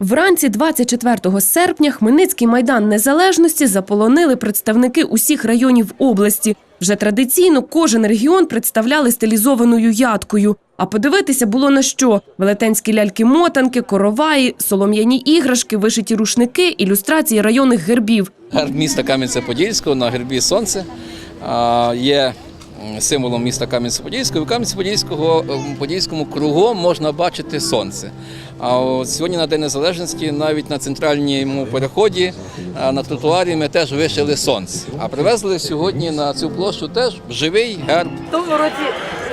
Вранці 24 серпня Хмельницький майдан незалежності заполонили представники усіх районів області. Вже традиційно кожен регіон представляли стилізованою ядкою. А подивитися було на що: велетенські ляльки-мотанки, короваї, солом'яні іграшки, вишиті рушники, ілюстрації районних гербів. Герб міста Кам'янця-Подільського на гербі сонце є символом міста Кам'янця-Подільського. В Кам'янці-Подільського м, Подільському кругом можна бачити сонце. А от сьогодні на День Незалежності навіть на центральному переході на тротуарі ми теж вишили сонце. А привезли сьогодні на цю площу теж живий герб В тому році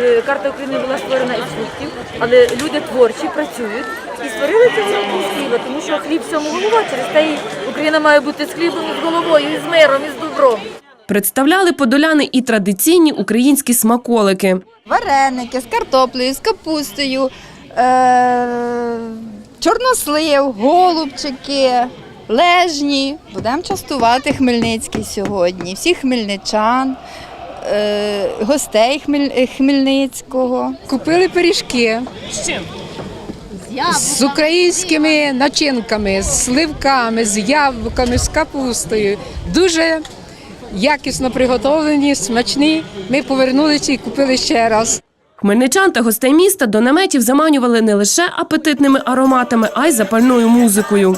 е, карта України була створена із фруктів, але люди творчі працюють і створили цього року хліба, тому що хліб всьому голова. Через те і Україна має бути з хлібом, з головою, і з миром, і з добром. Представляли подоляни і традиційні українські смаколики. вареники з картоплею, з капустою, е- чорнослив, голубчики, лежні. Будемо частувати Хмельницький сьогодні, всіх хмельничан, е- гостей Хмель- Хмельницького. Купили пиріжки. З українськими начинками, з сливками, з яблуками, з капустою. Дуже якісно приготовлені, смачні. Ми повернулися і купили ще раз. Хмельничан та гостей міста до наметів заманювали не лише апетитними ароматами, а й запальною музикою.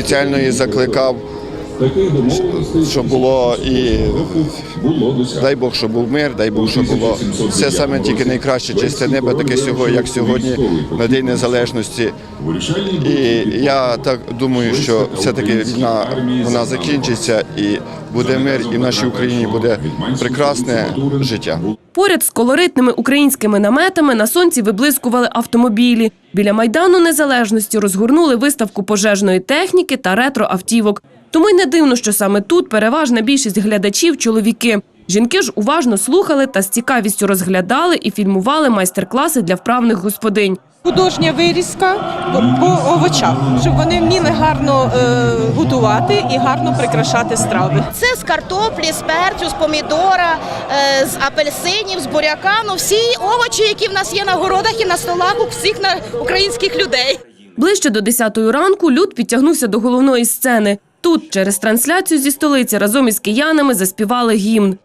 спеціально і закликав, щоб було і дай Бог, щоб був мир, дай Бог, щоб було все саме тільки найкраще, чисте небо, таке сьогодні, як сьогодні, на День Незалежності. І я так думаю, що все-таки війна вона закінчиться і буде мир, і в нашій Україні буде прекрасне життя. Поряд з колоритними українськими наметами на сонці виблискували автомобілі. Біля майдану незалежності розгорнули виставку пожежної техніки та ретро-автівок. Тому й не дивно, що саме тут переважна більшість глядачів чоловіки. Жінки ж уважно слухали та з цікавістю розглядали і фільмували майстер-класи для вправних господинь. Художня вирізка по- овочах, щоб вони вміли гарно е, готувати і гарно прикрашати страви. Це з картоплі, з перцю, з помідора, е, з апельсинів, з буряка. Ну всі овочі, які в нас є на городах і на столах у всіх на українських людей. Ближче до 10-ї ранку люд підтягнувся до головної сцени. Тут через трансляцію зі столиці разом із киянами заспівали гімн.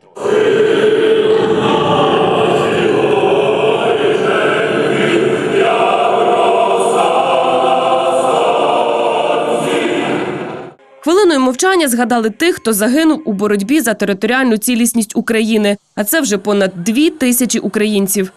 Хвилиною мовчання згадали тих, хто загинув у боротьбі за територіальну цілісність України. А це вже понад дві тисячі українців.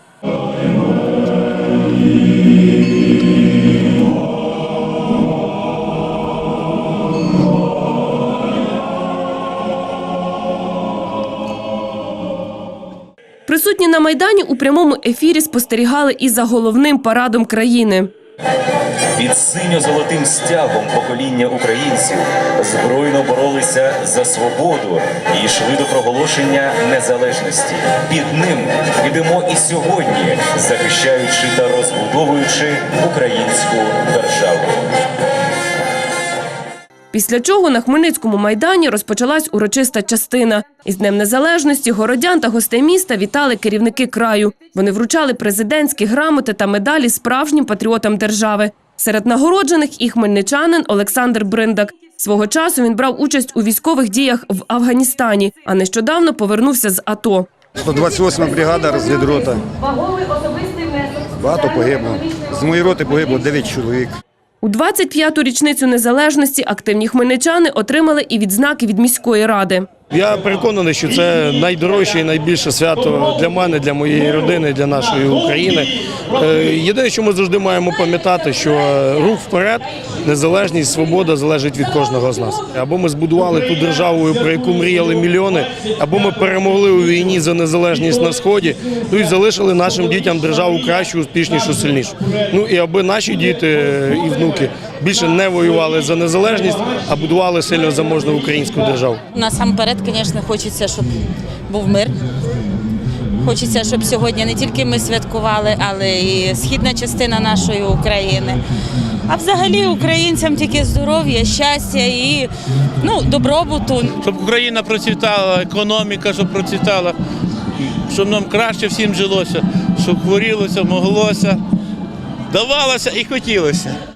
Присутні на майдані у прямому ефірі спостерігали і за головним парадом країни. Під синьо-золотим стягом покоління українців збройно боролися за свободу і йшли до проголошення незалежності. Під ним йдемо і сьогодні, захищаючи та розбудовуючи українську державу. Після чого на Хмельницькому майдані розпочалась урочиста частина. Із Днем Незалежності городян та гостей міста вітали керівники краю. Вони вручали президентські грамоти та медалі справжнім патріотам держави. Серед нагороджених і хмельничанин Олександр Бриндак. Свого часу він брав участь у військових діях в Афганістані, а нещодавно повернувся з АТО. 128 бригада розвідрота. Багато погибло. З моєї роти погибло 9 чоловік. У 25-ту річницю незалежності активні хмельничани отримали і відзнаки від міської ради. Я переконаний, що це найдорожче і найбільше свято для мене, для моєї родини, для нашої України. Е, Єдине, що ми завжди маємо пам'ятати, що рух вперед, незалежність, свобода залежить від кожного з нас. Або ми збудували ту державу, про яку мріяли мільйони, або ми перемогли у війні за незалежність на сході, ну і залишили нашим дітям державу кращу, успішнішу, сильнішу. Ну і аби наші діти і внуки більше не воювали за незалежність, а будували сильно заможну українську державу. Насамперед, звісно, хочеться, щоб був мир. Хочеться, щоб сьогодні не тільки ми святкували, але і східна частина нашої України. А взагалі українцям тільки здоров'я, щастя і ну, добробуту. Щоб Україна процвітала, економіка, щоб процвітала, щоб нам краще всім жилося, щоб хворілося, моглося, давалося і хотілося.